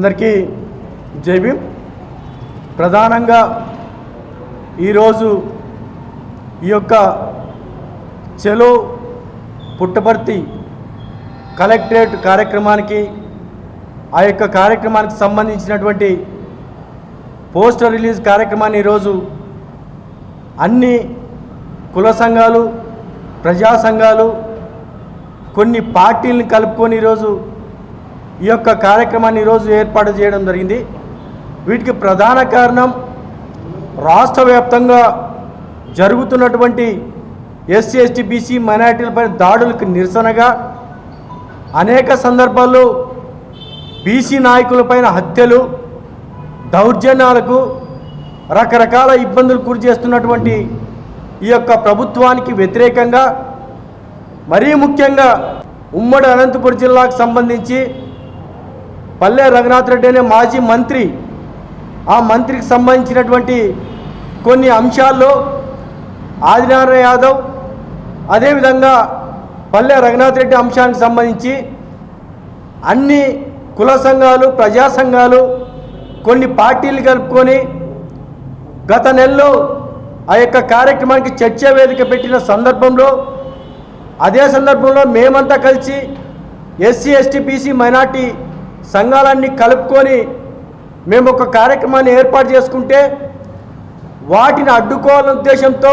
అందరికీ జైబీ ప్రధానంగా ఈరోజు ఈ యొక్క చెలో పుట్టపర్తి కలెక్టరేట్ కార్యక్రమానికి ఆ యొక్క కార్యక్రమానికి సంబంధించినటువంటి పోస్టర్ రిలీజ్ కార్యక్రమాన్ని ఈరోజు అన్ని కుల సంఘాలు ప్రజా సంఘాలు కొన్ని పార్టీలను కలుపుకొని ఈరోజు ఈ యొక్క కార్యక్రమాన్ని ఈరోజు ఏర్పాటు చేయడం జరిగింది. వీటికి ప్రధాన కారణం రాష్ట్ర వ్యాప్తంగా జరుగుతున్నటువంటి ఎస్సీ ఎస్టీ బీసీ మైనార్టీలపై దాడులకు నిరసనగా అనేక సందర్భాల్లో బీసీ నాయకులపైన హత్యలు దౌర్జన్యాలకు రకరకాల ఇబ్బందులు గురి చేస్తున్నటువంటి ఈ యొక్క ప్రభుత్వానికి వ్యతిరేకంగా మరీ ముఖ్యంగా ఉమ్మడి అనంతపురం జిల్లాకు సంబంధించి పల్లె రఘునాథ్ రెడ్డి అనే మాజీ మంత్రి ఆ మంత్రికి సంబంధించినటువంటి కొన్ని అంశాల్లో ఆదినారాయణ యాదవ్ అదేవిధంగా పల్లె రంగనాథ్ రెడ్డి అంశానికి సంబంధించి అన్ని కుల సంఘాలు ప్రజా సంఘాలు కొన్ని పార్టీలు కలుపుకొని గత నెలలో ఆ యొక్క కార్యక్రమానికి చర్చా వేదిక పెట్టిన సందర్భంలో అదే సందర్భంలో మేమంతా కలిసి ఎస్సీ ఎస్టీ బీసీ మైనార్టీ సంఘాలన్నీ కలుపుకొని మేము ఒక కార్యక్రమాన్ని ఏర్పాటు చేసుకుంటే వాటిని అడ్డుకోవాలనే ఉద్దేశంతో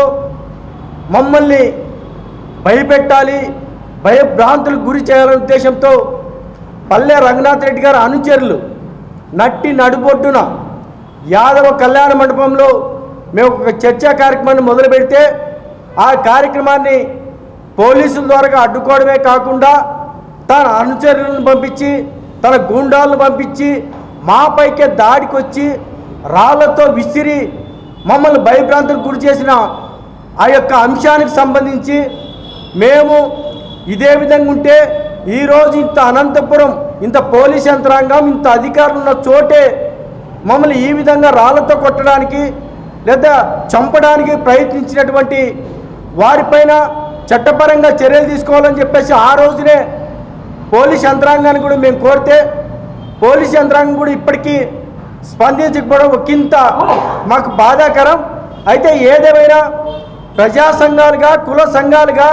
మమ్మల్ని భయపెట్టాలి భయభ్రాంతులకు గురి చేయాలనే ఉద్దేశంతో పల్లె రంగనాథ్ రెడ్డి గారి అనుచరులు నట్టి నడుబొడ్డున యాదవ కళ్యాణ మండపంలో మేము ఒక చర్చా కార్యక్రమాన్ని మొదలు పెడితే ఆ కార్యక్రమాన్ని పోలీసుల ద్వారా అడ్డుకోవడమే కాకుండా తన అనుచరులను పంపించి తన గూండాలను పంపించి మాపైకే దాడికి వచ్చి రాళ్ళతో విసిరి మమ్మల్ని భయభ్రాంతులకు గురి చేసిన ఆ యొక్క అంశానికి సంబంధించి మేము ఇదే విధంగా ఉంటే ఈరోజు ఇంత అనంతపురం ఇంత పోలీస్ యంత్రాంగం ఇంత అధికారులు ఉన్న చోటే మమ్మల్ని ఈ విధంగా రాళ్ళతో కొట్టడానికి లేదా చంపడానికి ప్రయత్నించినటువంటి వారిపైన చట్టపరంగా చర్యలు తీసుకోవాలని చెప్పేసి ఆ రోజునే పోలీస్ యంత్రాంగాన్ని కూడా మేము కోరితే పోలీస్ యంత్రాంగం కూడా ఇప్పటికీ స్పందించకపోవడం ఒకంత మాకు బాధాకరం. అయితే ఏదేమైనా ప్రజా సంఘాలుగా కుల సంఘాలుగా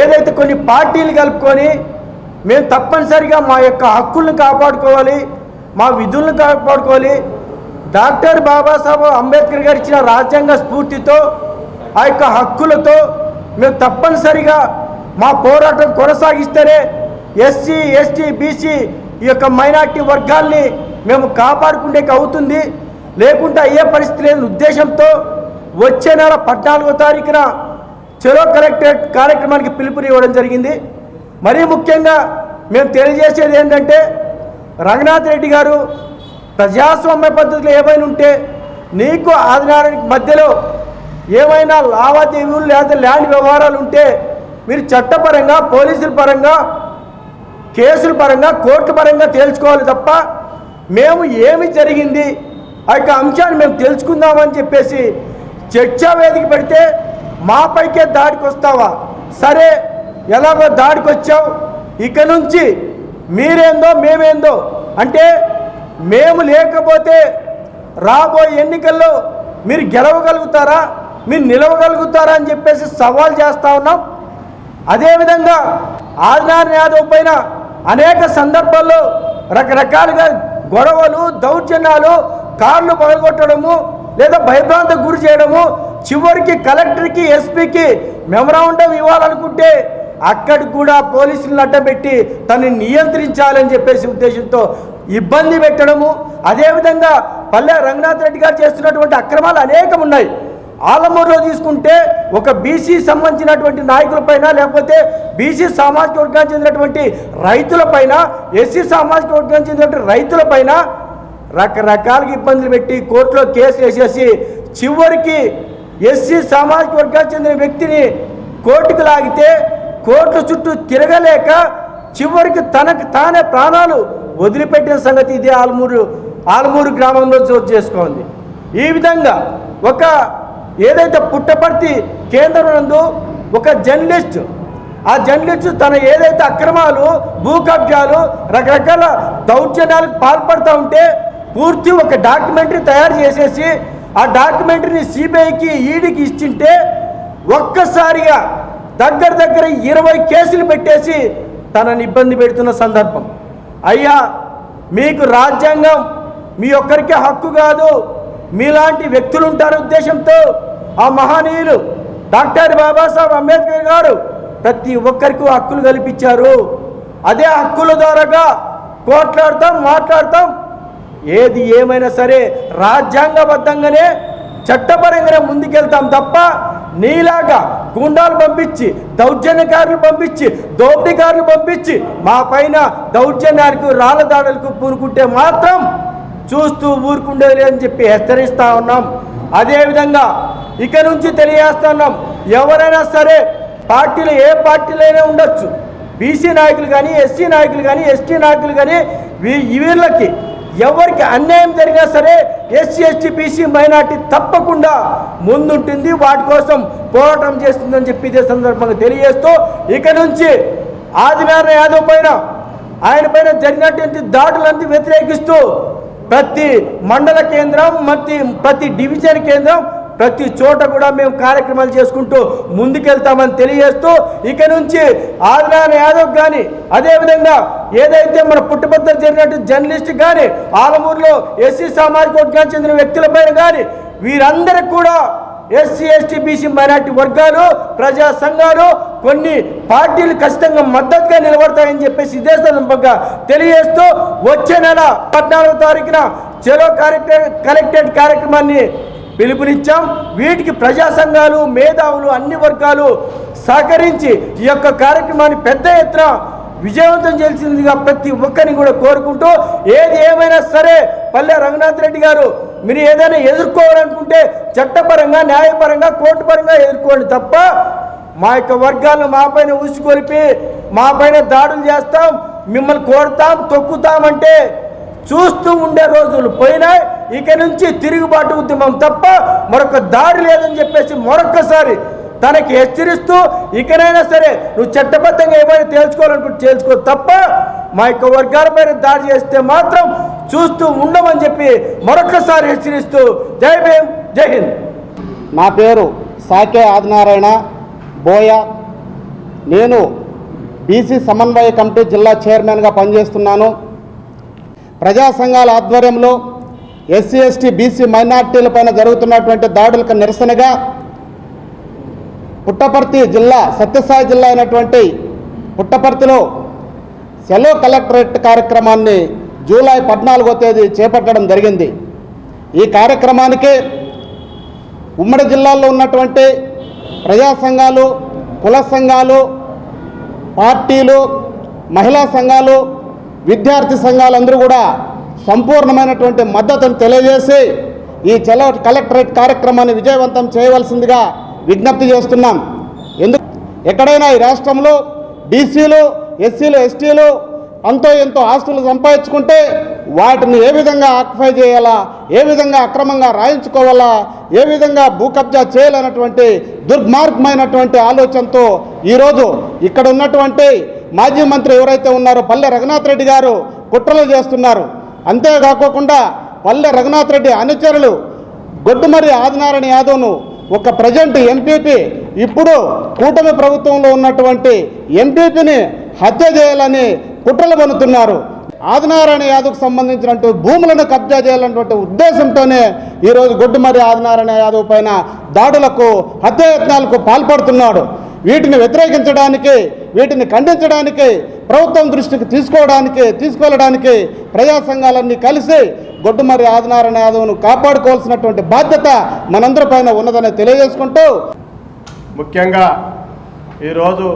ఏదైతే కొన్ని పార్టీలు కలుపుకొని మేము తప్పనిసరిగా మా యొక్క హక్కులను కాపాడుకోవాలి మా విధులను కాపాడుకోవాలి. డాక్టర్ బాబాసాహెబ్ అంబేద్కర్ గారు ఇచ్చిన రాజ్యాంగ స్ఫూర్తితో ఆ యొక్క హక్కులతో మేము తప్పనిసరిగా మా పోరాటం కొనసాగిస్తేనే ఎస్సీ ఎస్టీ బీసీ ఈ యొక్క మైనార్టీ వర్గాల్ని మేము కాపాడుకుంటే అవుతుంది. లేకుంటే అయ్యే పరిస్థితి లేని ఉద్దేశంతో వచ్చే నెల పద్నాలుగో తారీఖున చెరో కలెక్టరేట్ కార్యక్రమానికి పిలుపునివ్వడం జరిగింది. మరీ ముఖ్యంగా మేము తెలియజేసేది ఏంటంటే రంగనాథ్ రెడ్డి గారు ప్రజాస్వామ్య పద్ధతులు ఏమైనా ఉంటే నీకు ఆదినారానికి మధ్యలో ఏమైనా లావాదేవీలు లేదా ల్యాండ్ వ్యవహారాలు ఉంటే మీరు చట్టపరంగా పోలీసుల పరంగా కేసుల పరంగా కోర్టు పరంగా తేల్చుకోవాలి తప్ప మేము ఏమి జరిగింది? ఆ యొక్క అంశాన్ని మేము తెలుసుకుందామని చెప్పేసి చర్చా వేదిక పెడితే మాపైకే దాడికి వస్తావా సరే ఎలాగో దాడికి వచ్చావు ఇక నుంచి మీరేందో మేమేందో? అంటే మేము లేకపోతే రాబోయే ఎన్నికల్లో మీరు గెలవగలుగుతారా? మీరు నిలవగలుగుతారా అని చెప్పేసి సవాల్ చేస్తా ఉన్నాం. అదేవిధంగా ఆదినారాయణ యాదవ్ పైన అనేక సందర్భాల్లో రకరకాలుగా గొడవలు దౌర్జన్యాలు కార్లు పగలగొట్టడము లేదా భయభ్రాంతకు గురి చేయడము. చివరికి కలెక్టర్కి ఎస్పీకి మెమరాండం ఇవ్వాలనుకుంటే అక్కడికి కూడా పోలీసులను అడ్డబెట్టి తనని నియంత్రించాలని చెప్పేసి ఉద్దేశంతో ఇబ్బంది పెట్టడము. అదేవిధంగా పల్లె రంగనాథ్ రెడ్డి గారు చేస్తున్నటువంటి అక్రమాలు అనేకం ఉన్నాయి ఆలమూరులో తీసుకుంటే ఒక బీసీ సంబంధించినటువంటి నాయకులపైన లేకపోతే బీసీ సామాజిక వర్గానికి చెందినటువంటి రైతులపైన ఎస్సీ సామాజిక వర్గానికి చెందినటువంటి రైతులపైన రకరకాలుగా ఇబ్బందులు పెట్టి కోర్టులో కేసు వేసేసి చివరికి ఎస్సీ సామాజిక వర్గానికి చెందిన వ్యక్తిని కోర్టుకు లాగితే కోర్టు చుట్టూ తిరగలేక చివరికి తనకు తానే ప్రాణాలు వదిలిపెట్టిన సంగతి ఇదే ఆల్మూరు ఆల్మూరు గ్రామంలో చోటు చేసుకోండి ఈ విధంగా ఒక ఏదైతే పుట్టపర్తి కేంద్రం నందు ఒక జర్నలిస్ట్ ఆ జర్నలిస్ట్ తన ఏదైతే అక్రమాలు భూ కబ్జాలు రకరకాల దౌర్జన్యాలకు పాల్పడుతూ ఉంటే పూర్తి ఒక డాక్యుమెంటరీ తయారు చేసేసి ఆ డాక్యుమెంటరీని సిబిఐకి ఈడీకి ఇచ్చింటే ఒక్కసారిగా దగ్గర దగ్గర ఇరవై కేసులు పెట్టేసి తనని ఇబ్బంది పెడుతున్న సందర్భం. అయ్యా మీకు రాజ్యాంగం మీ ఒక్కరికే హక్కు కాదు. మీలాంటి వ్యక్తులు ఉంటారు ఉద్దేశంతో ఆ మహనీయులు డాక్టర్ బాబాసాహెబ్ అంబేద్కర్ గారు ప్రతి ఒక్కరికి హక్కులు కల్పించారు. అదే హక్కుల ద్వారాగా కోట్లాడతాం మాట్లాడతాం. ఏది ఏమైనా సరే రాజ్యాంగబద్ధంగానే చట్టపరంగానే ముందుకెళ్తాం తప్ప నీలాగా గుండాలు పంపించి దౌర్జన్యకారులు పంపించి దోపిడీకారులు పంపించి మా పైన దౌర్జన్యాలకు రాళ్ళ దాడులకు పూనుకుంటే మాత్రం చూస్తూ ఊరుకుండేది లేదని చెప్పి హెచ్చరిస్తా ఉన్నాం. అదేవిధంగా ఇక నుంచి తెలియజేస్తున్నాం ఎవరైనా సరే పార్టీలు ఏ పార్టీలైనా ఉండొచ్చు. బీసీ నాయకులు కానీ ఎస్సీ నాయకులు కానీ ఎస్టీ నాయకులు కానీ వీ- వీళ్ళకి ఎవరికి అన్యాయం జరిగినా సరే ఎస్సీ ఎస్టీ బీసీ మైనార్టీ తప్పకుండా ముందుంటుంది. వాటి కోసం పోరాటం చేస్తుందని చెప్పి ఇదే సందర్భంగా తెలియజేస్తూ ఇక నుంచి ఆదినారాయణ యాదవ్ పైన ఆయన పైన జరిగినటువంటి దాడులన్నీ వ్యతిరేకిస్తూ ప్రతి మండల కేంద్రం ప్రతి ప్రతి డివిజన్ కేంద్రం ప్రతి చోట కూడా మేము కార్యక్రమాలు చేసుకుంటూ ముందుకెళ్తామని తెలియజేస్తూ ఇక నుంచి ఆదినారాయణ యాదవ్ కానీ అదేవిధంగా ఏదైతే మన పుట్టుబద్దలు జరిగినట్టు జర్నలిస్ట్ కానీ ఆలమూరులో ఎస్సీ సామాజిక వర్గానికి చెందిన వ్యక్తులపైన కానీ వీరందరికి కూడా ఎస్సీ ఎస్టీ బీసీ మైనార్టీ వర్గాలు ప్రజా సంఘాలు కొన్ని పార్టీలు ఖచ్చితంగా మద్దతుగా నిలబడతాయని చెప్పేసి ఇదే సందర్భంగా తెలియజేస్తూ వచ్చే నెల పద్నాలుగో తారీఖున చెలో కలెక్టర్ కలెక్టరేట్ కార్యక్రమాన్ని పిలుపునిచ్చాం. వీటికి ప్రజా సంఘాలు మేధావులు అన్ని వర్గాలు సహకరించి ఈ యొక్క కార్యక్రమాన్ని పెద్ద ఎత్తున విజయవంతం చేసిందిగా ప్రతి ఒక్కరిని కూడా కోరుకుంటూ ఏది ఏమైనా సరే పల్లె రఘునాథ్ రెడ్డి గారు మీరు ఏదైనా ఎదుర్కోవాలనుకుంటే చట్టపరంగా న్యాయపరంగా కోర్టు పరంగా ఎదుర్కోండి తప్ప మా యొక్క వర్గాలను మాపైన ఊసికొలిపి మా పైన దాడులు చేస్తాం మిమ్మల్ని కోరుతాం తొక్కుతామంటే చూస్తూ ఉండే రోజులు పోయినాయి. ఇక నుంచి తిరుగుబాటు ఉద్యమం తప్ప మరొక దాడి లేదని చెప్పేసి మరొక్కసారి తనకి హెచ్చరిస్తూ ఇకనైనా సరే నువ్వు చట్టబద్ధంగా ఏమైనా తేల్చుకోవాలనుకుంటే తేల్చుకో తప్ప మా యొక్క వర్గాలపైన దాడి చేస్తే మాత్రం చూస్తూ ఉండమని చెప్పి మరొకసారి హెచ్చరిస్తూ జై భీమ్ జై హింద్. నా పేరు సాకే ఆదినారాయణ బోయ. నేను బీసీ సమన్వయ కమిటీ జిల్లా చైర్మన్గా పనిచేస్తున్నాను. ప్రజా సంఘాల ఆధ్వర్యంలో ఎస్సీ ఎస్టీ బీసీ మైనార్టీలపైన జరుగుతున్నటువంటి దాడులకు నిరసనగా పుట్టపర్తి జిల్లా సత్యసాయి జిల్లా అయినటువంటి పుట్టపర్తిలో సెలవు కలెక్టరేట్ కార్యక్రమాన్ని జూలై పద్నాలుగో తేదీ చేపట్టడం జరిగింది. ఈ కార్యక్రమానికి ఉమ్మడి జిల్లాల్లో ఉన్నటువంటి ప్రజా సంఘాలు కుల సంఘాలు పార్టీలు మహిళా సంఘాలు విద్యార్థి సంఘాలందరూ కూడా సంపూర్ణమైనటువంటి మద్దతును తెలియజేసి ఈ చలో కలెక్టరేట్ కార్యక్రమాన్ని విజయవంతం చేయవలసిందిగా విజ్ఞప్తి చేస్తున్నాం. ఎందుకు? ఎక్కడైనా ఈ రాష్ట్రంలో బీసీలు ఎస్సీలు ఎస్టీలు అంతో ఎంతో ఆస్తులు సంపాదించుకుంటే వాటిని ఏ విధంగా ఆక్యుపై చేయాలా? ఏ విధంగా అక్రమంగా రాయించుకోవాలా? ఏ విధంగా భూ కబ్జా చేయాలన్నటువంటి దుర్మార్గమైనటువంటి ఆలోచనతో ఈరోజు ఇక్కడ ఉన్నటువంటి మాజీ మంత్రి ఎవరైతే ఉన్నారో పల్లె రఘునాథ్ రెడ్డి గారు కుట్రలు చేస్తున్నారు. అంతేకాకోకుండా పల్లె రఘునాథ్ రెడ్డి అనుచరులు గొడ్డుమరి ఆదినారాయణ యాదవ్ను ఒక ప్రజెంట్ ఎంపీపీ ఇప్పుడు కూటమి ప్రభుత్వంలో ఉన్నటువంటి ఎంపీపీని హత్య చేయాలని కుట్రలు పనుతున్నారు ఆదినారాయణ యాదవ్కు సంబంధించినట్టు భూములను కబ్జా చేయాలన్నటువంటి ఉద్దేశంతోనే ఈరోజు గొడ్డుమరి ఆదినారాయణ యాదవ్ పైన దాడులకు హత్యాయత్నాలకు పాల్పడుతున్నాడు. వీటిని వ్యతిరేకించడానికి వీటిని ఖండించడానికి ప్రభుత్వం దృష్టికి తీసుకోవడానికి తీసుకెళ్ళడానికి ప్రజా సంఘాలన్నీ కలిసి గొడ్డుమర్రి ఆదినారాయణ యాదవ్ను కాపాడుకోవాల్సినటువంటి బాధ్యత మనందరిపైన ఉన్నదని తెలియజేసుకుంటూ ముఖ్యంగా ఈరోజు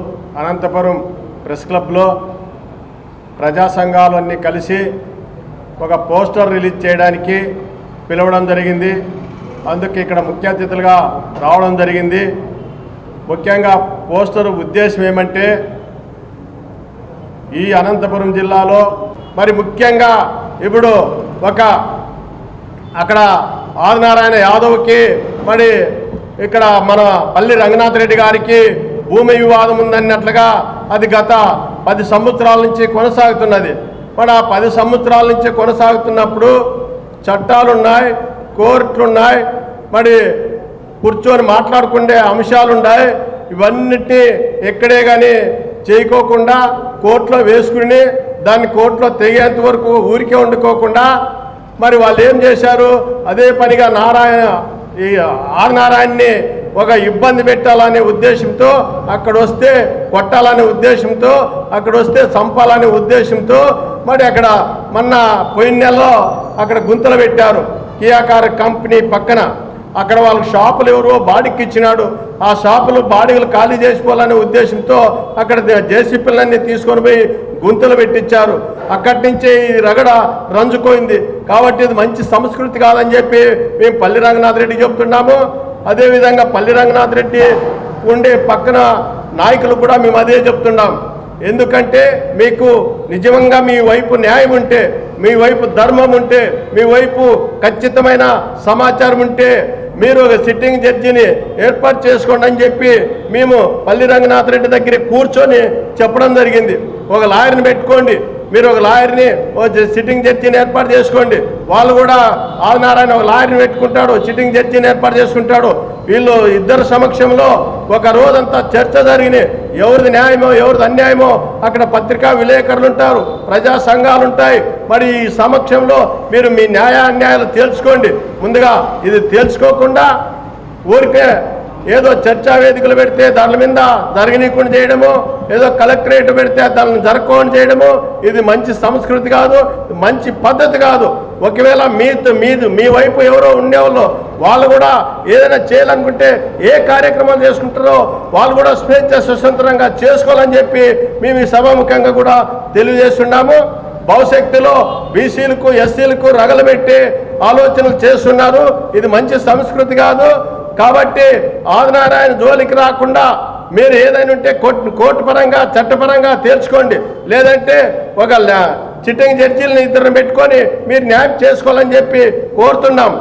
అనంతపురం ప్రెస్ క్లబ్లో ప్రజా సంఘాలన్నీ కలిసి ఒక పోస్టర్ రిలీజ్ చేయడానికి పిలవడం జరిగింది. అందుకు ఇక్కడ ముఖ్య అతిథులుగా రావడం జరిగింది. ముఖ్యంగా పోస్టర్ ఉద్దేశం ఏమంటే ఈ అనంతపురం జిల్లాలో మరి ముఖ్యంగా ఇప్పుడు ఒక అక్కడ ఆదినారాయణ యాదవ్కి మరి ఇక్కడ మన పల్లి రంగనాథ్ రెడ్డి గారికి భూమి వివాదం ఉందన్నట్లుగా అది గత పది సంవత్సరాల నుంచి కొనసాగుతున్నది. మరి ఆ పది సంవత్సరాల నుంచి కొనసాగుతున్నప్పుడు చట్టాలున్నాయి కోర్టులున్నాయి మరి కూర్చొని మాట్లాడుకునే అంశాలున్నాయి. ఇవన్నిటినీ ఎక్కడే కానీ చేయకోకుండా కోర్టులో వేసుకుని దాన్ని కోర్టులో తెగేంత వరకు ఊరికే వండుకోకుండా మరి వాళ్ళు ఏం చేశారు? అదే పనిగా నారాయణ ఈ ఆర్ నారాయణని ఒక ఇబ్బంది పెట్టాలనే ఉద్దేశంతో అక్కడ వస్తే కొట్టాలనే ఉద్దేశంతో అక్కడ వస్తే చంపాలనే ఉద్దేశంతో మరి అక్కడ మొన్న పోయిన నెలలో అక్కడ గుంతలు పెట్టారు. కియాకార కంపెనీ పక్కన. అక్కడ వాళ్ళకి షాపులు ఎవరో బాడీకి ఇచ్చినాడు. ఆ షాపులు బాడీలు ఖాళీ చేసుకోవాలనే ఉద్దేశంతో అక్కడ జేసీపీలన్నీ తీసుకొని పోయి గుంతలు పెట్టించారు. అక్కడి నుంచే ఈ రగడ రంజుకోయింది. కాబట్టి ఇది మంచి సంస్కృతి కాదని చెప్పి మేము పల్లి రంగనాథ్ రెడ్డి చెప్తున్నాము. అదేవిధంగా పల్లి రంగనాథ్ రెడ్డి ఉండే పక్కన నాయకులు కూడా మేము అదే చెప్తున్నాం. ఎందుకంటే మీకు నిజంగా మీ వైపు న్యాయం ఉంటే మీ వైపు ధర్మం ఉంటే మీ వైపు ఖచ్చితమైన సమాచారం ఉంటే మీరు ఒక సిట్టింగ్ జడ్జిని ఏర్పాటు చేసుకోండి అని చెప్పి మేము పల్లి రంగనాథ్ రెడ్డి దగ్గర కూర్చొని చెప్పడం జరిగింది. ఒక లాయర్ని పెట్టుకోండి. మీరు ఒక లాయర్ని ఓ సిట్టింగ్ జడ్జిని ఏర్పాటు చేసుకోండి. వాళ్ళు కూడా ఆదినారాయణ ఒక లాయర్ని పెట్టుకుంటాడు సిట్టింగ్ జడ్జిని ఏర్పాటు చేసుకుంటాడు. వీళ్ళు ఇద్దరు సమక్షంలో ఒక రోజంతా చర్చ జరిగినాయి ఎవరిది న్యాయమో ఎవరిది అన్యాయమో అక్కడ పత్రికా విలేకరులు ఉంటారు ప్రజా సంఘాలు ఉంటాయి మరి ఈ సమక్షంలో మీరు మీ న్యాయ అన్యాయాలు తేల్చుకోండి. ముందుగా ఇది తేల్చుకోకుండా ఊరికే ఏదో చర్చా వేదికలు పెడితే దాని మీద జరగనీయకుండా చేయడము ఏదో కలెక్టరేట్ పెడితే దాన్ని జరగకుండా చేయడము ఇది మంచి సంస్కృతి కాదు మంచి పద్ధతి కాదు. ఒకవేళ మీతో మీది మీ వైపు ఎవరో ఉండేవాళ్ళు వాళ్ళు కూడా ఏదైనా చేయాలనుకుంటే ఏ కార్యక్రమాలు చేసుకుంటారో వాళ్ళు కూడా స్వేచ్ఛ స్వతంత్రంగా చేసుకోవాలని చెప్పి మేము ఈ సభాముఖంగా కూడా తెలియజేస్తున్నాము. భవిష్యత్తులో బీసీలకు ఎస్సీలకు రగలబెట్టి ఆలోచనలు చేస్తున్నారు. ఇది మంచి సంస్కృతి కాదు. కాబట్టి ఆదినారాయణ జోలికి రాకుండా మీరు ఏదైనా ఉంటే కోర్టు కోర్టు పరంగా చట్టపరంగా తేల్చుకోండి లేదంటే ఒక లా- చిట్టింగ్ జడ్జీలను ఇద్దరిని పెట్టుకొని మీరు న్యాయం చేసుకోవాలని చెప్పి కోరుతున్నాం.